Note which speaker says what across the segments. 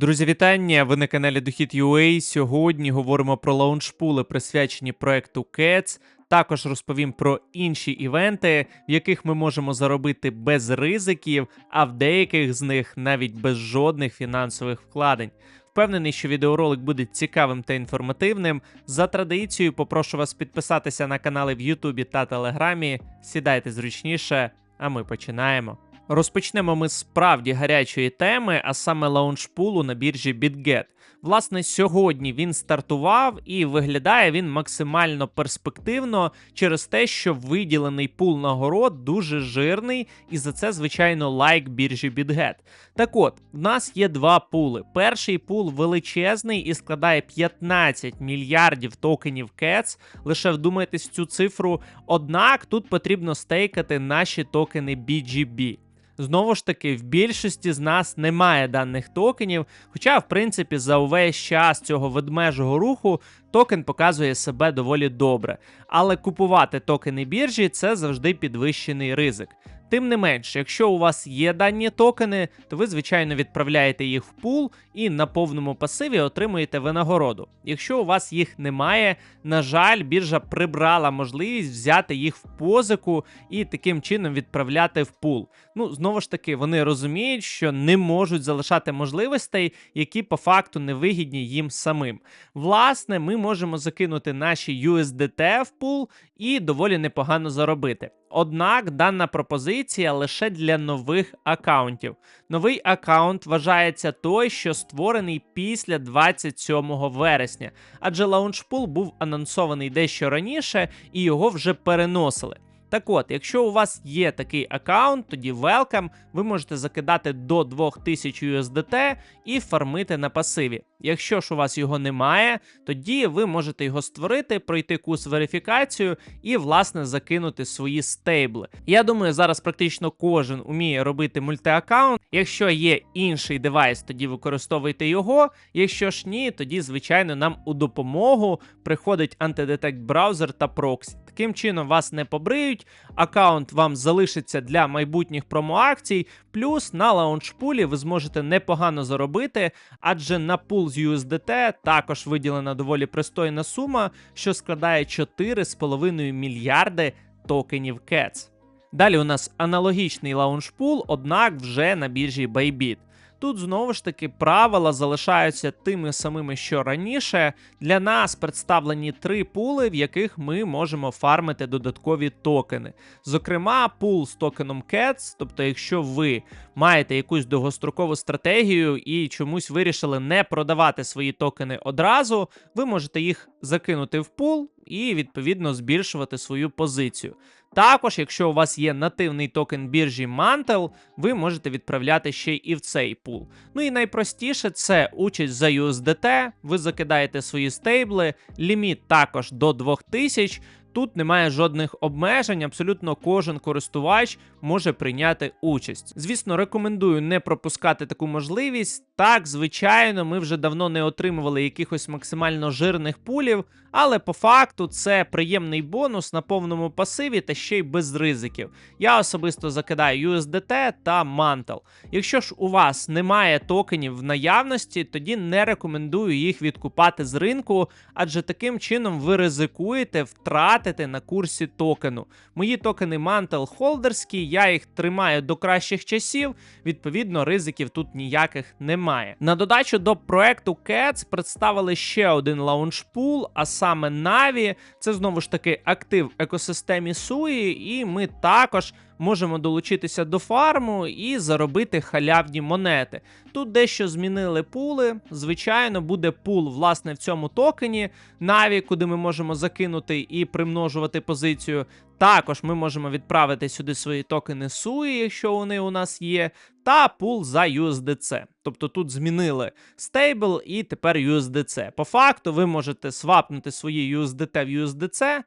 Speaker 1: Друзі, вітання! Ви на каналі Дохід.ua. Сьогодні говоримо про лаунчпули, присвячені проекту CATS. Також розповім про інші івенти, в яких ми можемо заробити без ризиків, а в деяких з них навіть без жодних фінансових вкладень. Впевнений, що відеоролик буде цікавим та інформативним. За традицією, попрошу вас підписатися на канали в Ютубі та Телеграмі. Сідайте зручніше, а ми починаємо. Розпочнемо ми справді гарячої теми, а саме лаунчпулу на біржі BitGet. Власне, сьогодні він стартував і виглядає він максимально перспективно через те, що виділений пул нагород дуже жирний, і за це, звичайно, лайк біржі BitGet. Так от, в нас є два пули. Перший пул величезний і складає 15 мільярдів токенів CATS. Лише вдумайтесь в цю цифру. Однак тут потрібно стейкати наші токени BGB. Знову ж таки, в більшості з нас немає даних токенів, хоча, в принципі, за увесь час цього ведмежого руху токен показує себе доволі добре. Але купувати токени біржі це завжди підвищений ризик. Тим не менш, якщо у вас є дані токени, то ви, звичайно, відправляєте їх в пул і на повному пасиві отримуєте винагороду. Якщо у вас їх немає, на жаль, біржа прибрала можливість взяти їх в позику і таким чином відправляти в пул. Ну, знову ж таки, вони розуміють, що не можуть залишати можливостей, які по факту не вигідні їм самим. Власне, ми можемо закинути наші USDT в пул і доволі непогано заробити. Однак дана пропозиція лише для нових аккаунтів. Новий аккаунт вважається той, що створений після 27 вересня, адже лаунчпул був анонсований дещо раніше і його вже переносили. Так от, якщо у вас є такий аккаунт, тоді welcome, ви можете закидати до 2000 USDT і фармити на пасиві. Якщо ж у вас його немає, тоді ви можете його створити, пройти курс верифікацію і, власне, закинути свої стейбли. Я думаю, зараз практично кожен уміє робити мультиаккаунт. Якщо є інший девайс, тоді використовуйте його. Якщо ж ні, тоді, звичайно, нам у допомогу приходить антидетект браузер та проксі. Таким чином вас не побриють, аккаунт вам залишиться для майбутніх промоакцій, плюс на лаунчпулі ви зможете непогано заробити, адже на пул з USDT також виділена доволі пристойна сума, що складає 4,5 мільярди токенів CATS. Далі у нас аналогічний лаунчпул, однак вже на біржі Bybit. Тут знову ж таки правила залишаються тими самими, що раніше. Для нас представлені три пули, в яких ми можемо фармити додаткові токени. Зокрема, пул з токеном CATS, тобто, якщо ви маєте якусь довгострокову стратегію і чомусь вирішили не продавати свої токени одразу, ви можете їх закинути в пул і відповідно збільшувати свою позицію. Також, якщо у вас є нативний токен біржі Mantle, ви можете відправляти ще і в цей пул. Ну і найпростіше це участь за USDT, ви закидаєте свої стейбли, ліміт також до 2000. Тут немає жодних обмежень, абсолютно кожен користувач може прийняти участь. Звісно, рекомендую не пропускати таку можливість. Так, звичайно, ми вже давно не отримували якихось максимально жирних пулів, але по факту це приємний бонус на повному пасиві та ще й без ризиків. Я особисто закидаю USDT та Mantle. Якщо ж у вас немає токенів в наявності, тоді не рекомендую їх відкупати з ринку, адже таким чином ви ризикуєте втратити на курсі токену. Мої токени Mantle холдерські, я їх тримаю до кращих часів, відповідно, ризиків тут ніяких немає. На додачу до проекту CATS представили ще один лаунчпул, а саме Na'Vi. Це знову ж таки актив екосистемі Суї, і ми також можемо долучитися до фарму і заробити халявні монети. Тут дещо змінили пули. Звичайно, буде пул власне в цьому токені Na'Vi, куди ми можемо закинути і примножувати позицію. Також ми можемо відправити сюди свої токени SUI, якщо вони у нас є, та пул за USDC. Тобто тут змінили стейбл і тепер USDC. По факту ви можете свапнути свої USDT в USDC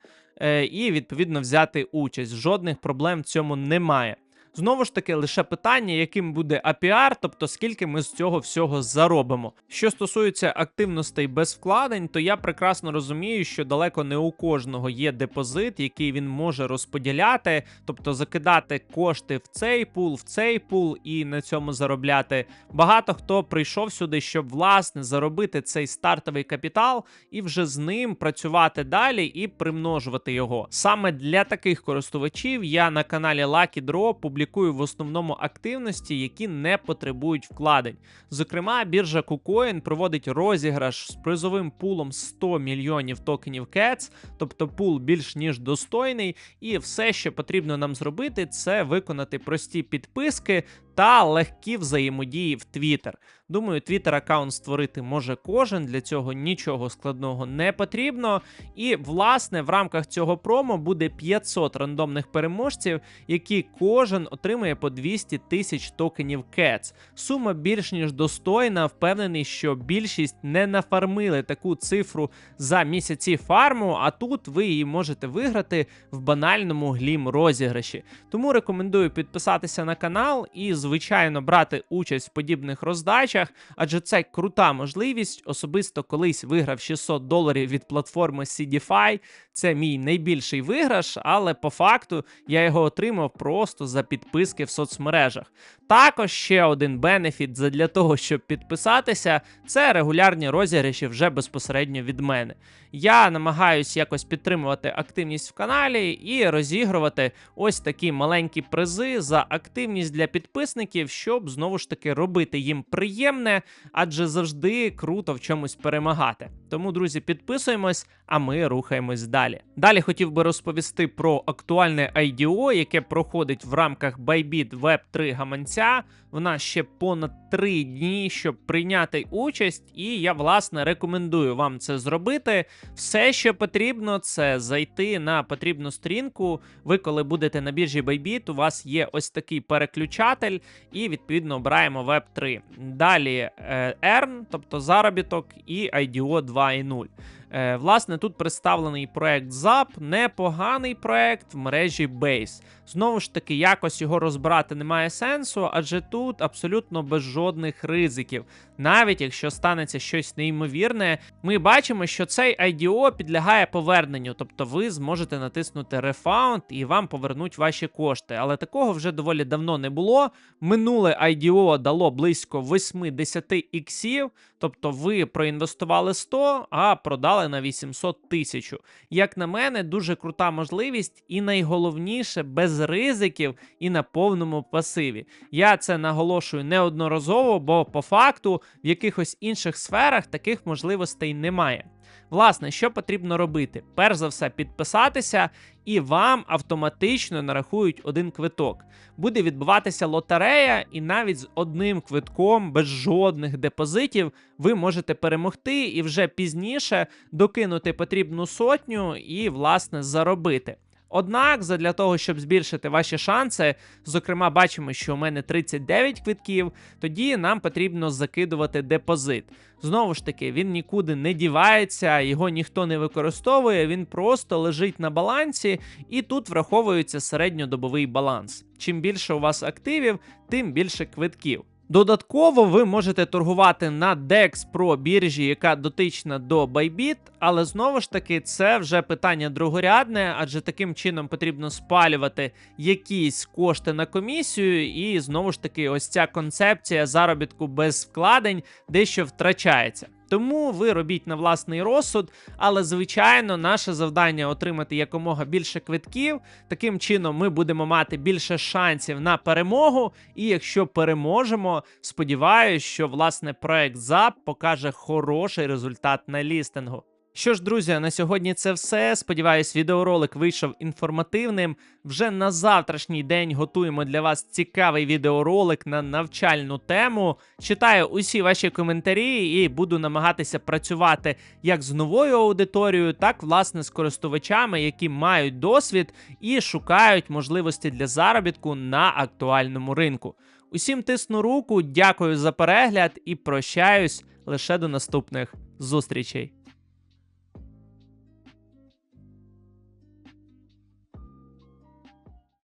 Speaker 1: і відповідно взяти участь. Жодних проблем в цьому немає. Знову ж таки, лише питання, яким буде APR, тобто скільки ми з цього всього заробимо. Що стосується активностей без вкладень, то я прекрасно розумію, що далеко не у кожного є депозит, який він може розподіляти, тобто закидати кошти в цей пул, в цей пул і на цьому заробляти. Багато хто прийшов сюди, щоб власне заробити цей стартовий капітал і вже з ним працювати далі і примножувати його. Саме для таких користувачів я на каналі Lucky Draw публікую в основному активності, які не потребують вкладень. Зокрема, біржа KuCoin проводить розіграш з призовим пулом 100 мільйонів токенів CATS, тобто пул більш ніж достойний, і все, що потрібно нам зробити, це виконати прості підписки та легкі взаємодії в Twitter. Думаю, Twitter аккаунт створити може кожен. Для цього нічого складного не потрібно. І власне в рамках цього промо буде 500 рандомних переможців, які кожен отримує по 200 тисяч токенів CATS. Сума більш ніж достойна. Впевнений, що більшість не нафармили таку цифру за місяці фарму, а тут ви її можете виграти в банальному глім розіграші. Тому рекомендую підписатися на канал і, звичайно, брати участь в подібних роздачах, адже це крута можливість. Особисто колись виграв 600 доларів від платформи CDFI. Це мій найбільший виграш, але по факту я його отримав просто за підписки в соцмережах. Також ще один бенефіт для того, щоб підписатися, це регулярні розіграші вже безпосередньо від мене. Я намагаюсь якось підтримувати активність в каналі і розігрувати ось такі маленькі призи за активність для підписників, щоб знову ж таки робити їм приємне, адже завжди круто в чомусь перемагати. Тому, друзі, підписуємось, а ми рухаємось далі. Далі хотів би розповісти про актуальне IDO, яке проходить в рамках Bybit Web 3 гаманця. В нас ще понад 3 дні, щоб прийняти участь, і я власне рекомендую вам це зробити. Все, що потрібно, це зайти на потрібну сторінку. Ви, коли будете на біржі Bybit, у вас є ось такий переключатель, і відповідно обираємо Web 3. Далі е, Earn, тобто заробіток, і IDO 2.0. Е, Власне, тут представлений проект ZAP, непоганий проект в мережі Base. Знову ж таки, якось його розбирати немає сенсу, адже тут абсолютно без жодних ризиків. Навіть якщо станеться щось неймовірне, ми бачимо, що цей IDO підлягає поверненню, тобто ви зможете натиснути Refund і вам повернуть ваші кошти. Але такого вже доволі давно не було. Минуле IDO дало близько 8-10 іксів, тобто ви проінвестували 100, а продали на 800 тисяч. Як на мене, дуже крута можливість, і найголовніше без ризиків і на повному пасиві. Я це наголошую неодноразово, бо по факту в якихось інших сферах таких можливостей немає. Власне, що потрібно робити? Перш за все, підписатися, і вам автоматично нарахують один квиток. Буде відбуватися лотерея, і навіть з одним квитком, без жодних депозитів, ви можете перемогти і вже пізніше докинути потрібну сотню і, власне, заробити. Однак, задля того, щоб збільшити ваші шанси, зокрема, бачимо, що у мене 39 квитків, тоді нам потрібно закидувати депозит. Знову ж таки, він нікуди не дівається, його ніхто не використовує, він просто лежить на балансі, і тут враховується середньодобовий баланс. Чим більше у вас активів, тим більше квитків. Додатково ви можете торгувати на DEX Pro біржі, яка дотична до Bybit, але знову ж таки це вже питання другорядне, адже таким чином потрібно спалювати якісь кошти на комісію, і знову ж таки, ось ця концепція заробітку без вкладень дещо втрачається. Тому ви робіть на власний розсуд, але звичайно, наше завдання отримати якомога більше квитків. Таким чином, ми будемо мати більше шансів на перемогу. І якщо переможемо, сподіваюся, що власне проект ЗАП покаже хороший результат на лістингу. Що ж, друзі, на сьогодні це все. Сподіваюсь, відеоролик вийшов інформативним. Вже на завтрашній день готуємо для вас цікавий відеоролик на навчальну тему. Читаю усі ваші коментарі і буду намагатися працювати як з новою аудиторією, так власне з користувачами, які мають досвід і шукають можливості для заробітку на актуальному ринку. Усім тисну руку, дякую за перегляд і прощаюсь лише до наступних зустрічей.